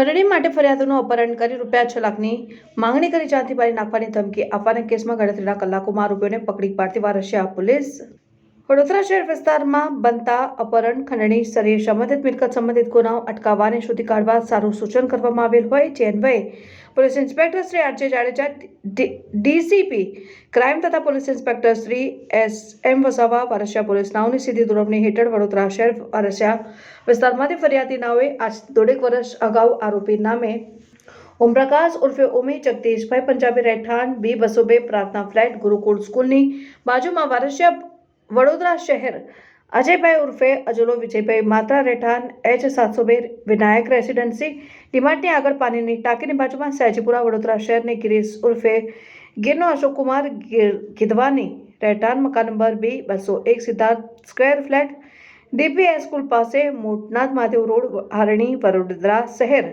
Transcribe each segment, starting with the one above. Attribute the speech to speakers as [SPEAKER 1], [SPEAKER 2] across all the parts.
[SPEAKER 1] ખરડી માટે ફરિયાદોનું અપહરણ કરી રૂપિયા છ લાખની માંગણી કરી જાનથી મારી નાખવાની ધમકી. આપવાના કેસમાં ગણતરીના કલાકોમાં આરોપીઓને પકડી પાડતી વારસિયા પોલીસ વડોદરા શહેર વિસ્તારમાં બનતા અપહરણ, ખંડણી સરી સંબંધિત, મિલકત સંબંધિત ગુનાઓ અટકાવવા અને શોધી કાઢવા સારું સૂચન કરવામાં આવેલ હોય. જે અન્વયે police inspector Shri RJ Jadeja DCP crime તથા police inspector Shri S M Vasava, Varasiya police નાઓની સીધી દોરવણી હેઠળ વડોદરા શહેર વારસિયા વિસ્તારમાંથી ફરિયાદી નાઓએ આજ દોઢેક વર્ષ અગાઉ આરોપી નામે ઓમપ્રકાશ ઉર્ફે ઓમી, જગદીશભાઈ પંજાબી રહેઠાણ, બી બસો બે પ્રાર્થના ફ્લેટ, ગુરુકુળ સ્કૂલની બાજુમાં વારસિયા વડોદરા શહેર. અજયભાઈ ઉર્ફે અજલો વિજયભાઈ માત્રા રહેઠાણ, એચ સાતસો બે વિનાયક રેસિડેન્સી ડિમાર્ટની આગળ પાણીની ટાંકીની બાજુમાં સયાજીપુરા વડોદરા શહેરની ગિરીશ ઉર્ફે ગીરનો અશોકકુમાર ગીર, ગીધવાની રહેઠાણ, મકાન નંબર બી, બસો એક Siddharth square flat DPS school પાસે મોટનાથ મહાદેવ રોડ, હારણી, વડોદરા શહેર.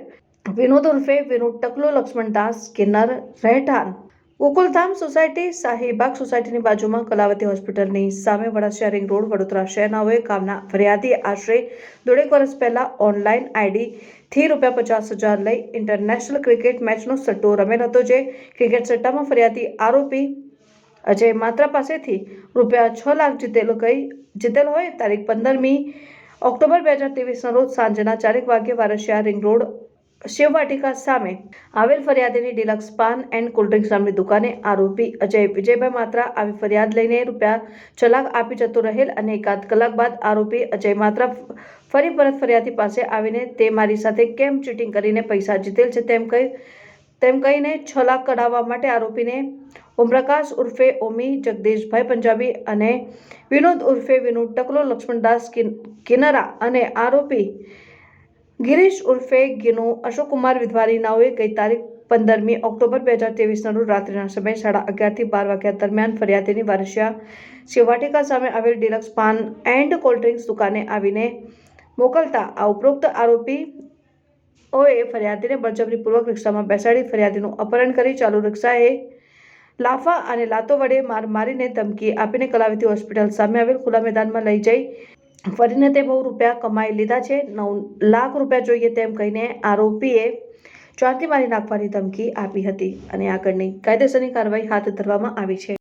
[SPEAKER 1] વિનોદ ઉર્ફે વિનોદ ટકલો લક્ષ્મણદાસ કિન્નર રહેઠાણ. ગોકુલધામ સોસાયટી શાહીબાગ સોસાયટીની બાજુમાં કલાવતી હોસ્પિટલની સામે વડાસિયા રિંગ રોડ વડોદરા શહેરનાઓએ કામના ફરિયાદી આશરે દોઢેક વર્ષ પહેલાં ઓનલાઈન આઈડીથી રૂપિયા પચાસ હજાર લઈ ઇન્ટરનેશનલ ક્રિકેટ મેચનો સટ્ટો રમેલ હતો જે ક્રિકેટ સટ્ટામાં ફરિયાદી આરોપી અજય માત્રા પાસેથી રૂપિયા છ લાખ જીતેલો ગઈ, જીતેલ હોય તારીખ પંદરમી ઓક્ટોબર બે હજાર ત્રેવીસના રોજ સાંજના ચારેક વાગ્યે વારસિયા રિંગ રોડ શિવવાટિકા સામે આવેલ ફરિયાદીની deluxe paan and cold drinks નામની દુકાને આરોપી અજય વિજયભાઈ માત્રા આવી ફરિયાદ લઈને રૂપિયા છ આપી જતો રહેલ અને એકાદ કલાક બાદ આરોપી અજય માત્રા ફરી પરત ફરિયાદી પાસે આવીને તે મારી સાથે કેમ ચીટિંગ કરીને પૈસા જીતેલ છે તેમ કહી તેમ કહીને છ લાખ કઢાવવા માટે આરોપીને ઓમપ્રકાશ ઉર્ફે ઓમી, જગદીશભાઈ પંજાબી અને વિનોદ ઉર્ફે વિનોદ ટકલો, લક્ષ્મણદાસ કિનરા અને આરોપી ગિરીશ ઉર્ફે ગિનુ અશોકકુમાર વિધવાની નાઓએ ગઈ તારીખ પંદરમી ઓક્ટોબર બે હજાર ત્રેવીસના રોજ રાત્રિના સમયે સાડા અગિયારથી બાર વાગ્યા દરમિયાન ફરિયાદીની વારસિયા શિવવાટિકા સામે આવેલ ડિલક્સ પાન એન્ડ કોલ્ડ્રિંક્સ દુકાને આવીને મોકલતા આ ઉપરોક્ત આરોપી ઓએ ફરિયાદીને બળજબરીપૂર્વક રિક્ષામાં બેસાડી ફરિયાદીનું અપહરણ કરી ચાલુ રિક્ષાએ લાફા અને લાતો વડે માર મારીને ધમકી આપીને કલાવતી હોસ્પિટલ સામે આવેલ ખુલ્લા મેદાનમાં લઈ જઈ ફરીને તે બહુ રૂપિયા કમાઈ લીધા છે. નવ લાખ રૂપિયા જોઈએ તેમ કહીને આરોપીએ ચોરથી મારી નાખવાની ધમકી આપી હતી અને આગળની કાયદેસરની કાર્યવાહી હાથ ધરવામાં આવી છે.